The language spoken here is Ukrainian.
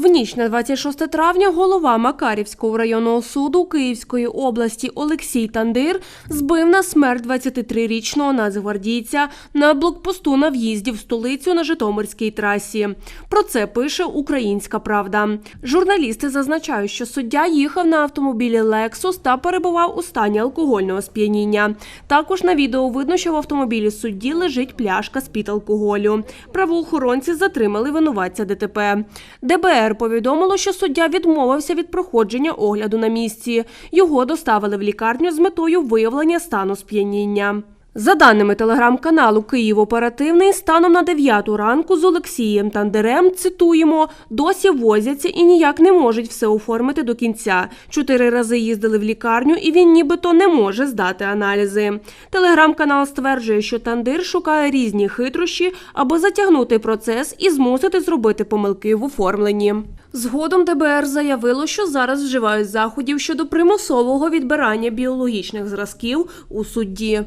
В ніч на 26 травня голова Макарівського районного суду Київської області Олексій Тандир збив на смерть 23-річного нацгвардійця на блокпосту на в'їзді в столицю на Житомирській трасі. Про це пише Українська Правда. Журналісти зазначають, що суддя їхав на автомобілі Lexus та перебував у стані алкогольного сп'яніння. Також на відео видно, що в автомобілі судді лежить пляшка з-під алкоголю. Правоохоронці затримали винуватця ДТП. ДБР повідомило, що суддя відмовився від проходження огляду на місці. Його доставили в лікарню з метою виявлення стану сп'яніння. За даними телеграм-каналу Київ Оперативний, станом на 9 ранку з Олексієм Тандерем, цитуємо, досі возяться і ніяк не можуть все оформити до кінця. Чотири рази їздили в лікарню, і він нібито не може здати аналізи. Телеграм-канал стверджує, що Тандир шукає різні хитрощі, аби затягнути процес і змусити зробити помилки в оформленні. Згодом ДБР заявило, що зараз вживають заходів щодо примусового відбирання біологічних зразків у судді.